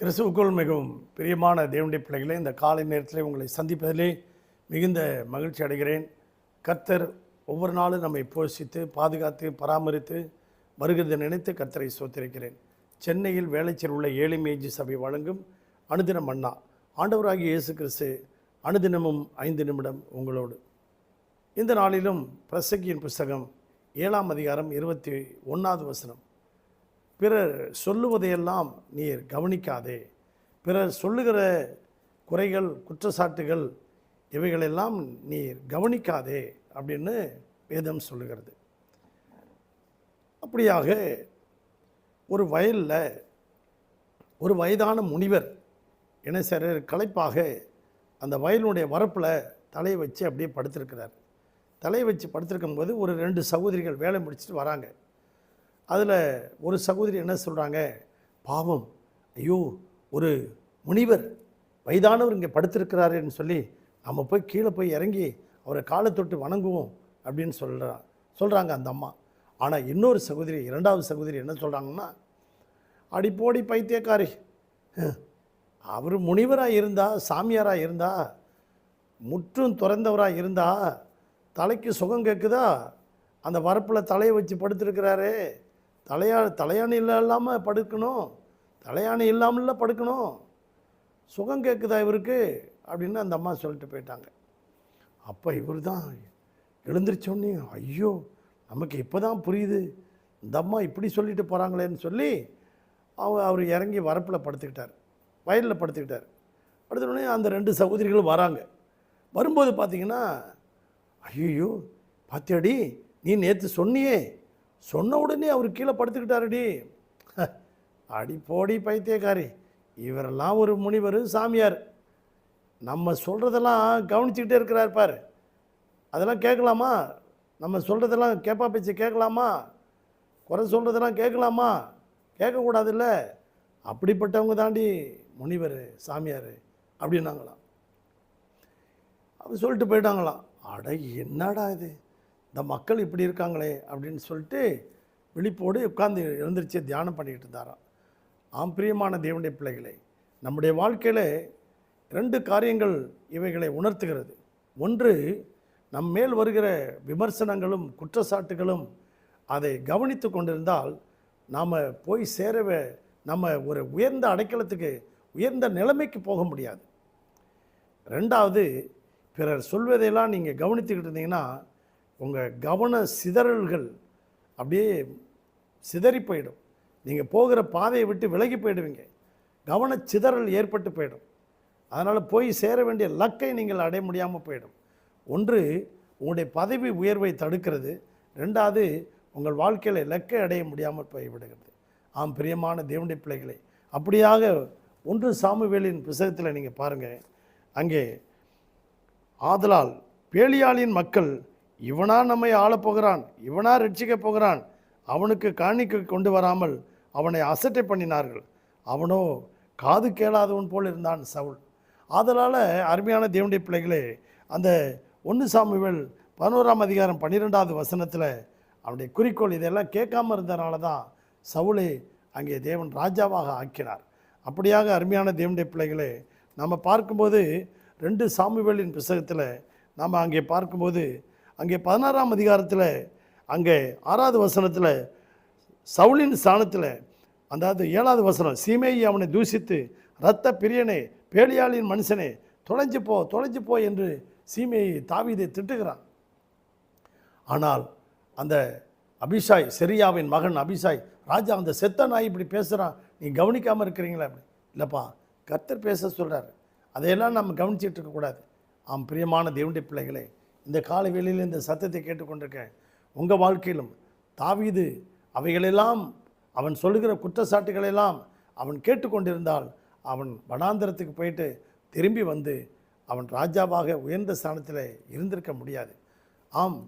கிறிஸ்துவுக்குள் மிகவும் பிரியமான தேவனுடைய பிள்ளைகளே இந்த காலை நேரத்தில் உங்களை சந்திப்பதிலே மிகுந்த மகிழ்ச்சி அடைகிறேன். கர்த்தர் ஒவ்வொரு நாளும் நம்மை போஷித்து பாதுகாத்து பராமரித்து வருகிறது நினைத்து கர்த்தரை சோத்திருக்கிறேன். சென்னையில் வேலைச்சல் உள்ள ஏழை மேஜி சபை வழங்கும் அனுதினம் அண்ணா. ஆண்டவராகிய இயேசு கிறிஸ்து அனுதினமும் ஐந்து நிமிடம் உங்களோடு. இந்த நாளிலும் பிரசக்கியின் புஸ்தகம் ஏழாம் அதிகாரம் இருபத்தி ஒன்றாவது வசனம். பிறர் சொல்லுவதையெல்லாம் நீர் கவனிக்காதே. பிறர் சொல்லுகிற குறைகள் குற்றச்சாட்டுகள் இவைகளெல்லாம் நீர் கவனிக்காதே அப்படின்னு வேதம் சொல்லுகிறது. அப்படியாக ஒரு வயலில் ஒரு வயதான முனிவர் என்ன செய்கிறார் களைப்பாக அந்த வயலினுடைய வரப்பில் தலையை வச்சு அப்படியே படுத்திருக்கிறார். தலையை வச்சு படுத்திருக்கும்போது ஒரு ரெண்டு சகோதரிகள் வேலை முடிச்சுட்டு வராங்க. அதில் ஒரு சகோதரி என்ன சொல்கிறாங்க பாவம். ஐயோ ஒரு முனிவர் வயதானவர் இங்கே படுத்திருக்கிறாருன்னு சொல்லி நம்ம போய் கீழே போய் இறங்கி அவரை காலை தொட்டு வணங்குவோம் அப்படின்னு சொல்கிறா சொல்கிறாங்க அந்த அம்மா. ஆனால் இன்னொரு சகோதரி இரண்டாவது சகோதரி என்ன சொல்கிறாங்கன்னா அடிப்போடி பைத்தியக்காரி. அவர் முனிவராக இருந்தா சாமியாராக இருந்தா முற்றும் துறந்தவராக இருந்தா தலைக்கு சுகம் கேட்குதா அந்த வரப்பில் தலையை வச்சு படுத்திருக்கிறாரே. தலையா தலையாணி இல்லாமல் படுக்கணும். தலையாணி இல்லாமல்ல படுக்கணும். சுகம் கேட்குதா இவருக்கு? அப்படின்னு அந்த அம்மா சொல்லிட்டு போயிட்டாங்க. அப்போ இவர் தான் எழுந்திரிச்சோன்னே ஐயோ நமக்கு இப்போ தான் புரியுது. இந்த அம்மா இப்படி சொல்லிட்டு போகிறாங்களேன்னு சொல்லி அவ அவர் இறங்கி வரப்பில் படுத்துக்கிட்டார். வயலில் படுத்துக்கிட்டார். படுத்தோடனே அந்த ரெண்டு சகோதரிகளும் வராங்க. வரும்போது பார்த்தீங்கன்னா ஐயோ பாத்தியாடி நீ நேற்று சொன்னியே சொன்ன உடனே அவர் கீழே படுத்துக்கிட்டாருடி. அடி போடி பைத்தியக்காரி. இவரெல்லாம் ஒரு முனிவர் சாமியார். நம்ம சொல்கிறதெல்லாம் கவனிச்சுக்கிட்டே இருக்கிறார் பார். அதெல்லாம் கேட்கலாமா? நம்ம சொல்கிறதெல்லாம் கேப்பா பேச்சு கேட்கலாமா? குறை சொல்கிறதெல்லாம் கேட்கலாமா? கேட்கக்கூடாதுல்ல. அப்படிப்பட்டவங்க தாண்டி முனிவர் சாமியார் அப்படின்னாங்களாம். அப்படி சொல்லிட்டு போயிட்டாங்களாம். அட என்னடா இது? இந்த மக்கள் இப்படி இருக்காங்களே அப்படின்னு சொல்லிட்டு விழிப்போடு உட்கார்ந்து எழுந்திரிச்சு தியானம் பண்ணிக்கிட்டு இருந்தாராம். ஆம் பிரியமான தேவனுடைய பிள்ளைகளை நம்முடைய வாழ்க்கையில் ரெண்டு காரியங்கள் இவைகளை உணர்த்துகிறது. ஒன்று நம் மேல் வருகிற விமர்சனங்களும் குற்றச்சாட்டுகளும் அதை கவனித்து கொண்டிருந்தால் நாம் போய் சேரவே நம்ம ஒரு உயர்ந்த அடைக்கலத்துக்கு உயர்ந்த நிலைமைக்கு போக முடியாது. ரெண்டாவது பிறர் சொல்வதையெல்லாம் நீங்கள் கவனித்துக்கிட்டு இருந்தீங்கன்னா உங்கள் கவன சிதறல்கள் அப்படியே சிதறி போயிடும். நீங்கள் போகிற பாதையை விட்டு விலகி போயிடுவீங்க. கவன சிதறல் ஏற்பட்டு போயிடும். அதனால் போய் சேர வேண்டிய லக்கை நீங்கள் அடைய முடியாமல் போயிடும். ஒன்று உங்களுடைய பதவி உயர்வை தடுக்கிறது. ரெண்டாவது உங்கள் வாழ்க்கையில் லக்கை அடைய முடியாமல் போய்விடுகிறது. ஆம் பிரியமான தேவனுடைய பிள்ளைகளை அப்படியாக ஒன்று சாமுவேலின் புஸ்தகத்தில் நீங்கள் பாருங்கள் அங்கே ஆதலால் பேலியாளின் மக்கள் இவனா நம்மை ஆளப் போகிறான் இவனா ரட்சிக்கப் போகிறான். அவனுக்கு காணிக்க கொண்டு வராமல் அவனை அசட்டை பண்ணினார்கள். அவனோ காது கேளாதவன் போல் இருந்தான் சவுல். ஆதலால் அருமையான தேவனுடைய பிள்ளைகளே அந்த ஒன்று சாமுவேல் பதினோராம் அதிகாரம் பன்னிரெண்டாவது வசனத்தில் அவனுடைய குறிக்கோள் இதெல்லாம் கேட்காம இருந்தனால தான் சவுளை அங்கே தேவன் ராஜாவாக ஆக்கினார். அப்படியாக அருமையான தேவனுடைய பிள்ளைகளே நம்ம பார்க்கும்போது ரெண்டு சாமுவேலின் புஸ்தகத்தில் நாம் அங்கே பார்க்கும்போது அங்கே பதினாறாம் அதிகாரத்தில் அங்கே ஆறாவது வசனத்தில் சவுளின் ஸ்தானத்தில் அதாவது ஏழாவது வசனம் சீமையை அவனை தூசித்து இரத்த பிரியனே பேலியாளின் மனுஷனே தொலைஞ்சு போ தொலைஞ்சு போ என்று சீமையை தாவிதை திட்டுகிறான். ஆனால் அந்த அபிஷாய் செரியாவின் மகன் அபிஷாய் ராஜா அந்த செத்த நாய் இப்படி பேசுகிறான் நீ கவனிக்காமல் இருக்கிறீங்களா அப்படி? இல்லைப்பா கர்த்தர் பேச சொல்கிறாரு அதையெல்லாம் நம்ம கவனிச்சிட்டு இருக்கக்கூடாது. ஆம் பிரியமான தேவனுடைய பிள்ளைகளே இந்த காலை வேளையில் இந்த சத்தத்தை கேட்டுக்கொண்டிருக்கேன் உங்கள் வாழ்க்கையிலும் தாவீது அவைகளெல்லாம் அவன் சொல்லுகிற குற்றச்சாட்டுகளெல்லாம் அவன் கேட்டுக்கொண்டிருந்தால் அவன் வனாந்தரத்துக்கு போயிட்டு திரும்பி வந்து அவன் ராஜாவாக உயர்ந்த ஸ்தானத்தில் இருந்திருக்க முடியாது. ஆம்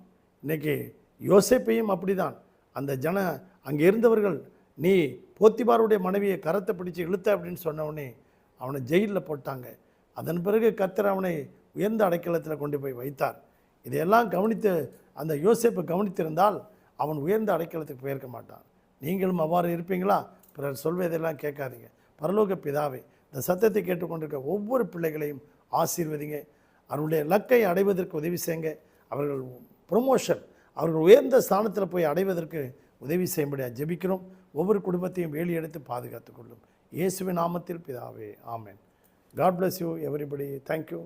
இன்னைக்கு யோசேப்பையும் அப்படிதான் அந்த ஜன அங்கே இருந்தவர்கள் நீ போத்திபாருடைய மனைவியை கரத்தை பிடிச்சு இழுத்த அப்படின்னு சொன்னவனே அவனை ஜெயிலில் போட்டாங்க. அதன் பிறகு கத்தர் அவனை உயர்ந்த அடைக்கலத்தில் கொண்டு போய் வைத்தார். இதையெல்லாம் கவனித்து அந்த யோசிப்பை கவனித்திருந்தால் அவன் உயர்ந்த அடைக்கலத்துக்கு போயிருக்க மாட்டான். நீங்களும் அவ்வாறு இருப்பீங்களா? பிறர் சொல்வதெல்லாம் கேட்காதீங்க. பரலோக பிதாவே இந்த சத்தத்தை கேட்டுக்கொண்டிருக்க ஒவ்வொரு பிள்ளைகளையும் ஆசீர்வதிங்க. அவருடைய லக்கை அடைவதற்கு உதவி செய்யுங்க. அவர்கள் ப்ரொமோஷன் அவர்கள் உயர்ந்த ஸ்தானத்தில் போய் அடைவதற்கு உதவி செய்யும்படியாக ஜெபிக்கிறோம். ஒவ்வொரு குடும்பத்தையும் வேலி எடுத்து பாதுகாத்துக் கொள்ளும். இயேசுவின் நாமத்தில் பிதாவே ஆமேன். God bless you everybody thank you